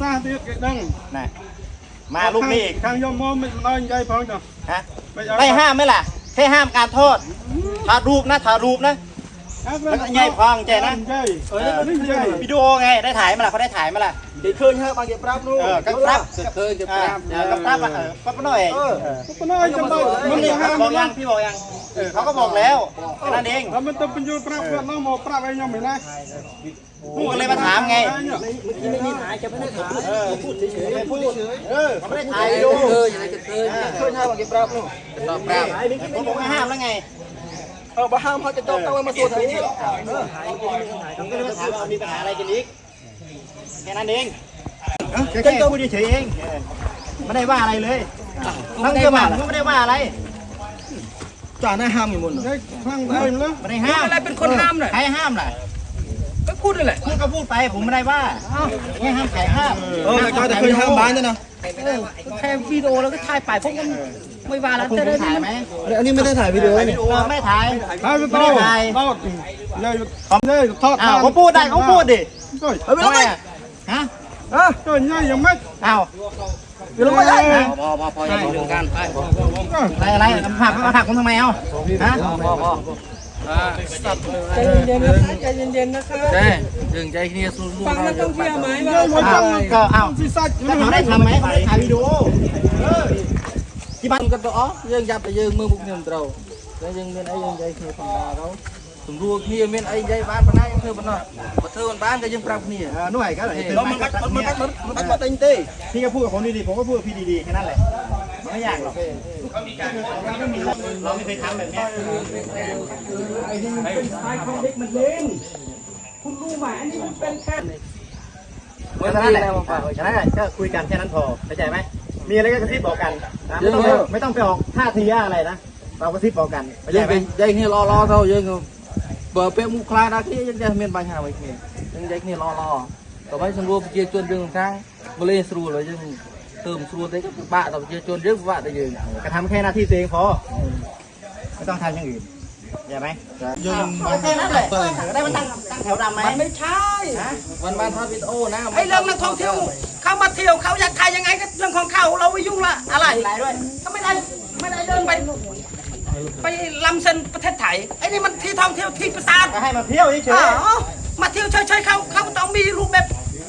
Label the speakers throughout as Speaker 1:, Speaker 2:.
Speaker 1: ซาទៀតគេដឹង
Speaker 2: น่ะมาลูกนี้อีก
Speaker 1: ខាងយកមកមិនមិនឲ្យនិយាយផងចុះ
Speaker 2: ฮะ
Speaker 1: មិនឲ្យ
Speaker 2: ได้ห้ามไหมล่ะแค่ห้ามการโทษถ่ายรูปนะถ่ายรูปนะ แล้วก็
Speaker 1: ให
Speaker 2: ญ่พัง
Speaker 1: ใจนะ
Speaker 2: วิดีโอไงได้ถ่ายมาล่ะเขาได้ถ่ายมาล่ะ
Speaker 3: เคยนะบ bằng cái prap luôn
Speaker 2: เก็ปรา
Speaker 3: บสึก
Speaker 2: เค
Speaker 3: ย
Speaker 2: ป
Speaker 3: ราบ
Speaker 2: เออก็ปราบปรับาหน่อย ก็น้อ
Speaker 1: ยจังเลย
Speaker 2: มั
Speaker 1: มึน
Speaker 2: ง
Speaker 1: นี่เนี่ยครั
Speaker 2: บบอกยังพี่บอกยังเขาก็บอกแล้วนั่นเอง
Speaker 1: แล้วมันจะเป็นยูปราบเพื่อนเราหมอปรับไอ้ยังไม่นะ
Speaker 2: กูก็เลยมาถามไง
Speaker 3: เมื่อกี้ไม่มีถ่ายจะไม่ได้ถ่ายพูดเฉยๆ
Speaker 2: พูด
Speaker 3: เฉย
Speaker 2: เออเขาไม่ได้ถ่ายดู
Speaker 3: เคยเคยเ khơi ha bằng ปรา prap luôn ปรับ
Speaker 2: ผมบอก็ห้ามแล้วไง
Speaker 3: เออบ่ห้ามเขาจะต้องเอามาสวดทีนี้เออ
Speaker 2: ผมก็เลยมาถามว่ามีปัญหาอะไรกันอีกแค่นั้นเองแค่ตัวกูเฉยเองไม่ได้ว่าอะไรเลยทั้งเยอบ้านก็ไม่ได้ว่าอะไร
Speaker 3: จ่าหน้าห้า
Speaker 1: มอยู่บนหรอ
Speaker 2: ไม่ได้ห้าม
Speaker 4: อะไรเป็นคนห้ามเลย
Speaker 2: ใครห้ามล่ะ
Speaker 4: ก็พูดนั่นแหละ
Speaker 2: พูดก็พูดไปผมไม่ได้ว่าไม่ห้ามใครห้าม
Speaker 3: เออแต่เคยห้ามบ้านด้วนะ
Speaker 4: แค่วีดีโอแล้วก็ถ่ายไปพวกมัน ไม่ว่าแล้ว
Speaker 2: คุณจะ
Speaker 4: ได้
Speaker 2: ถ่ายไหม
Speaker 3: อันนี้ไม่ได้ถ่ายวิดีโอนี่
Speaker 2: ไม่ถ่าย
Speaker 1: ถ่าย
Speaker 2: ไม่ถ่าย
Speaker 1: ทอดเลยเลยท
Speaker 2: อดเขาพูดได้เขาพูดดิ
Speaker 3: เฮ้ยไม่รู้
Speaker 2: ไหม
Speaker 3: ฮะเอ
Speaker 2: อเจ้า
Speaker 3: เนี่
Speaker 1: ยังไม่เอ้า
Speaker 2: ว
Speaker 3: ไปลงไปได้
Speaker 4: พอพอพออย่าลงกันไป
Speaker 2: อะไรอะไรผักมาผักผมทำไมเอ้าฮะ
Speaker 4: พอพอใจเย็นๆนะคะใจเย็นๆนะคะใช่ถึงใจเนี่ยสู้ๆฟังนักท่องเที่ยวไหมว่า
Speaker 2: ก็เอ้าจะทำได้ทำไหมถ่ายวิดีโอ ที่บ้าน
Speaker 4: ก็ต่วอ๋อยังยับไปยังมือบุกเงินเราแล้วยังเงินไอ้ยังใจเคดาเราสมรู้ที่เมียนไอ้ใจบ้านป้านไหเธอป้านนอกมา
Speaker 2: เธอบ้านก็ยังปรับ
Speaker 3: นี่
Speaker 2: นู่นไงก็เล
Speaker 3: ยมันมันมันมันมันมันเต็งเต้
Speaker 2: พี่ก็พูดกับผมดีๆผมก็พูดกับพี่ดีๆแค่นั้นแหละมันไม่ยากหรอกเขามีการเราไม่เคยทำแบบนี้
Speaker 5: ไอ้นี่มัน
Speaker 2: เป็นสาย
Speaker 4: ขอ
Speaker 2: ง
Speaker 5: เด็กมันเล่น
Speaker 2: คุ
Speaker 4: ณรู้ไหมอั
Speaker 2: นนี้มันเป็นแค่ฉะ
Speaker 4: นั้นแหละ
Speaker 2: ฉะนั้นก็คุยกันแค่นั้นพอเข้าใจไหม มีอะไรก็กระซิบบอกกันนะไม่ต้องไปไม่ต้องไปออกท่าทีอะไรนะเรากระซิบบอกกันไม่ใช่
Speaker 4: Dân
Speaker 2: ไหม
Speaker 4: cái dân nghe lo lo thôi dân không. Bờ bê mu khai ra kia dân dân miền bài hà vậy kìa. Dân dân nghe lo lo. Tụi bay xong luôn chia chuôn rừng sang. Mà lên sru rồi dân tôm sru tới các bạn tụi chia chuôn rước bạn tới dân. กระ
Speaker 2: ทำแค่หน้าที่ตัวเองพอไม่ต้องทำอย่างอื่นเข้าใจไหมยังมันแค่นั้นแหละได้มันตั้งตั้งแถวดำไหม
Speaker 4: มันไม่ใช่ Văn ban thoát video na.
Speaker 5: ไอ้เรื่องนักท่องเที่ยว มาเที่ยวเขาอยากถ่ายยังไงก็เรื่องของเขาเราไม่ยุ่งละอะไร
Speaker 2: หลายด้วย
Speaker 5: ก็ไม่ได้ไม่ได้เดินไป ไปลำเส้นประเทศไทยไอ้นี่มันที่ท่องเที่ยวที่ประสาท
Speaker 2: ก็ให้มาเที่ยวเฉย
Speaker 5: อ๋อมาเที่ยวเฉยๆเขาเขาต้องมีรูปแบบ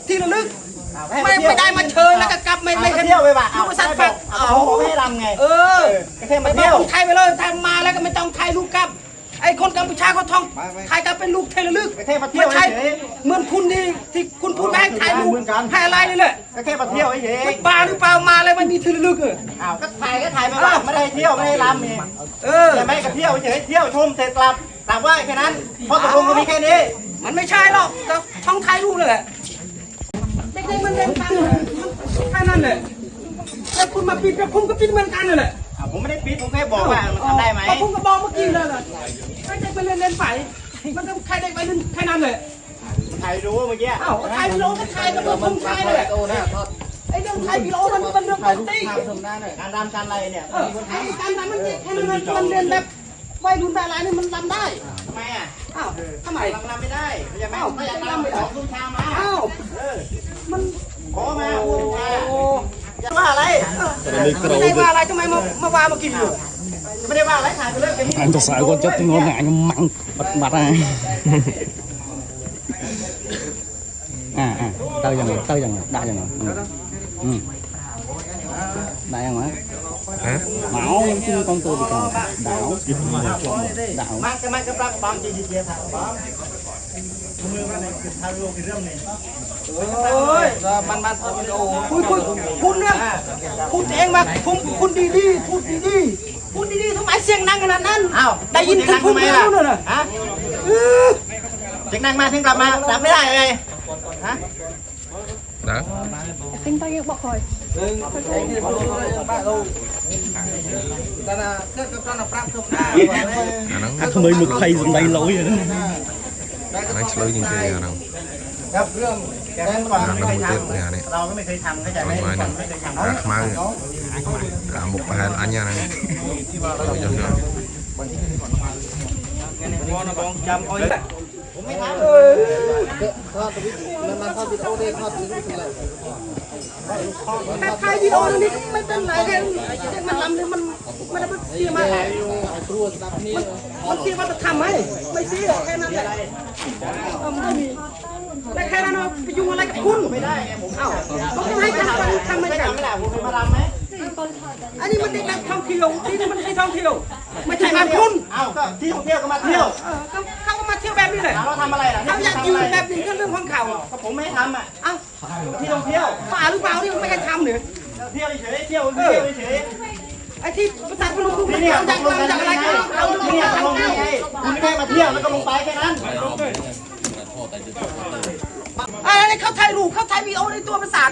Speaker 5: ที่ระลึก
Speaker 2: ๆ
Speaker 5: ไม่ไม่ได้มาเชยแล้วก็กลับไม่ไม่
Speaker 2: ไม่
Speaker 5: เห็น
Speaker 2: เที่ยวไปว่ะ
Speaker 5: รูปประสาทฟัง
Speaker 2: เอาเขาไม่ให้รำไง
Speaker 5: เออ
Speaker 2: ก็แค่มา
Speaker 5: ไปบอ
Speaker 2: เที่
Speaker 5: ก
Speaker 2: ยว
Speaker 5: คนไทยไปเลยทำมาแล้วก็ไม่ต้องถ่ายรูปกลับ ไอ้คนกัมพูชาเขาท่องถ่ายกลับเป็นรูปเทระลึก
Speaker 2: ก็แค่มาเที่ยว
Speaker 5: ไม่ใช่
Speaker 2: เฉย
Speaker 5: เหมือนคุณนี่ที่คุณพูดแม่งถ่ายรูป
Speaker 2: เหมือนกัน
Speaker 5: ถ่ายอะไรนี่แหละ
Speaker 2: ก็แค่มาเที่ยวเฉย
Speaker 5: มันบ้าหรือเปล่ามาแล้วมันมีทีละลึกเออ
Speaker 2: ๆอ้าวก็ถ่ายก็ถ่ายมาบ้างไม่ได้ให้เที่ยวไม่ได้ให้รำเอง
Speaker 5: เออ
Speaker 2: แต่ไม่ก็เที่ยวเฉยๆเที่ยวชมเสร็จกลับกลับว่าแค่นั้นเพราะตกลงก็มีแค่นี้
Speaker 5: มันไม่ใช่หรอกแต่ช่องถ่ายรูปเลยแหละเด็กๆมันเล่นกันแค่นั้นแหละแต่คุณมาปิดกับผมก็ปิดเหมือนกันนั่นแหละ
Speaker 2: อะผมไม่ได้ปิดผมแค่บอกว่ามันทำได้ไหม
Speaker 5: ก็ผมก็บอกเมื่อกี้เลยแหละ ให้เด็กไปเล่นเล่นไป มันก็แค่เด็กไปเล่นแค่นั้นเลย
Speaker 2: ถ่ายดูเมื่อกี้
Speaker 5: อ้าวถ่ายวิดีโอก็ถ่ายกับผมถ่ายเลยแหละ
Speaker 4: โอนะทอด
Speaker 5: ไอ้เรื่องถ่ายวิดีโอมันเป็นเรื่องปกติ
Speaker 4: ทำธรรมดาหน่อย
Speaker 2: การรำการอะไรเนี่ย
Speaker 5: เออไอ้การทำมันแค่นั้นมันมันเรียนแบบวัยรุ่นดารานี่มันทำได้
Speaker 2: ทำไมอะ
Speaker 5: อ้าวทำไม
Speaker 2: รำรำไม่ได้เข้าใจไหม
Speaker 5: อ้าว
Speaker 2: ถ้าอยากรำไปขอคุณชามา
Speaker 5: อ้าว
Speaker 2: เออ
Speaker 5: มัน
Speaker 2: ขอมาคุณชาจะว่าอะไร
Speaker 5: ไม่ได้ว่าอะไรทำไมมามาว่ามากินอยู่
Speaker 6: anh thật sợ con chết tôi ngon ngại nhưng mặn bật mặt à à à tao dần rồi tao dần rồi đa dần rồi ừ. ừ. đại không hả máu chứ con tôi bị còn đảo đảo
Speaker 2: มันก็มันก็ปรักบางทีเดียวถ่ คุณ
Speaker 4: ดี
Speaker 5: ๆทำไมเสียงดังขนาดนั้น
Speaker 2: อ้าว
Speaker 5: ได้ยินถึง
Speaker 2: พุ่
Speaker 5: งแล้วนู่นน่ะ
Speaker 2: ฮะ
Speaker 5: เสี
Speaker 2: ยงดังมาถึงกลับมาดับไม่ได้ไงฮะ
Speaker 4: đó tính tao yêu bọc rồi
Speaker 6: anh không mấy một khay dùng tay lỗi rồi
Speaker 2: đấy lấy lỗi nhìn kia nào แกงก่ไม่เคยทำเราก็ไม่เคยทำเข้าใจไหม
Speaker 7: ก่อน
Speaker 2: ไม่เคยทำ
Speaker 7: Rak mal amuk pahal anya nang. Oh yo yo. ผมไม่ทำเลยท
Speaker 2: อดวิดีโอนานๆทอดวิดีโาได้ทอ
Speaker 5: ดถึงอะไรถ้าใครวิดีโอตรงนี่ไม่เป็นไรแค่มันลำเนี่ยมันไม่ได้เสียมามันคิดว่าจะทำไหมไม่เสียแค่นั้นแหละไม่มี แต่แค่นั้นเอาไปยุ่งอะไรกับคุณ
Speaker 2: ไม่ได้ไงผม
Speaker 5: เอ้าเขาไม่ให้ทำทำไม่
Speaker 2: ไม่
Speaker 5: ได้
Speaker 2: ทำไม่ได้ผมเป็นมาดามไหม
Speaker 5: อันนี้มันเด็กนักท่องเที่ยวที่นี่มันไม่ท่องเที่ยวไม่ใช่บ้านคุณ
Speaker 2: เอ้าก็ที่ท่องเที่ยวก็มาเที่ยว
Speaker 5: เขาก็มาเที่ยวแบบนี้เลย
Speaker 2: ถามว่าทำอะไรล่ะ
Speaker 5: เขาอยากอยู่แบบนี้ก็เรื่องของเขา
Speaker 2: ก็ผมไม่ทำอะ
Speaker 5: เอ้า
Speaker 2: ที่ท่องเที่ยว
Speaker 5: ป่าหรือเปล่าที่ไม่ให้ทำเนี่ย
Speaker 2: เที่ยวเฉยเที่ยวเที่ยวเฉย
Speaker 5: ไอ้ที่ภาษาพนมรุ้ง
Speaker 2: นี่
Speaker 5: เนี่
Speaker 2: เนี่ยย
Speaker 5: อ
Speaker 2: ต
Speaker 5: ยาก
Speaker 2: กลง
Speaker 5: ทำ
Speaker 2: กัน
Speaker 5: อยากอะไร
Speaker 2: ไง
Speaker 5: ก็เอา
Speaker 2: เนี่ยตกลงยังไงคุณไม่มาเที่ยวแล้วก็ลงไปแค่นั้น
Speaker 5: อะไรเขาถ่ายรูปเขาถ่ายวีดีโอในตัวภาษา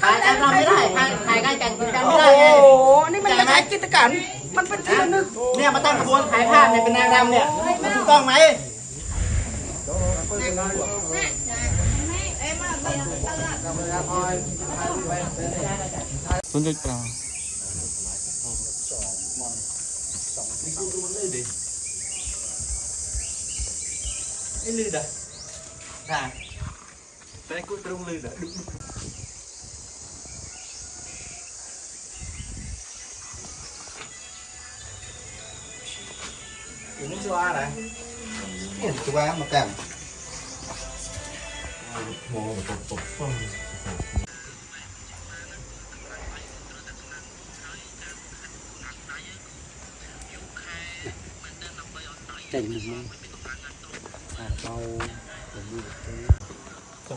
Speaker 2: ถ่ายการรำไม่ได้ถ่ายถ่ายการแต่งกิจกรรม
Speaker 5: โอ้
Speaker 2: ไม่
Speaker 5: โห
Speaker 2: ได้ไง
Speaker 5: นี่มันไม่ใช่กิจการมันเป็นที่ระลึก
Speaker 2: เนี่ยมาตั้งขบวนถ่ายภาพเนี่ยเป็นนางรำเนี่ยมันถูกต้องไหม
Speaker 6: ចេញមុខមកអាបោ 専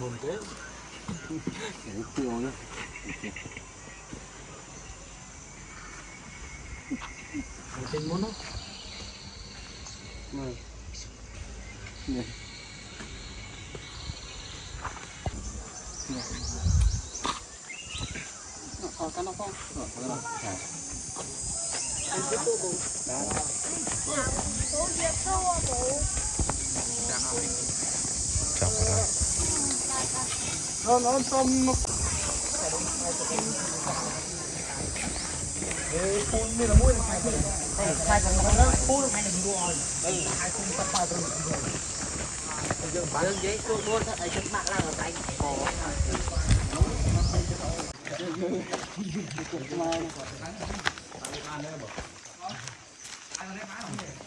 Speaker 6: 門で必要ね専門のまあねあ、田中さん。あ、これだ。はい。Hãy subscribe cho kênh Ghiền Mì Gõ Để không bỏ lỡ những video hấp dẫn
Speaker 7: จับก็ได้
Speaker 4: បាទ
Speaker 6: តែគាត់មកពងតាមនេះ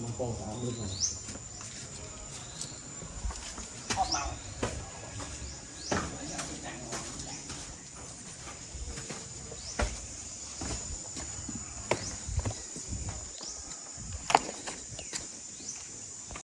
Speaker 6: Mangkuk.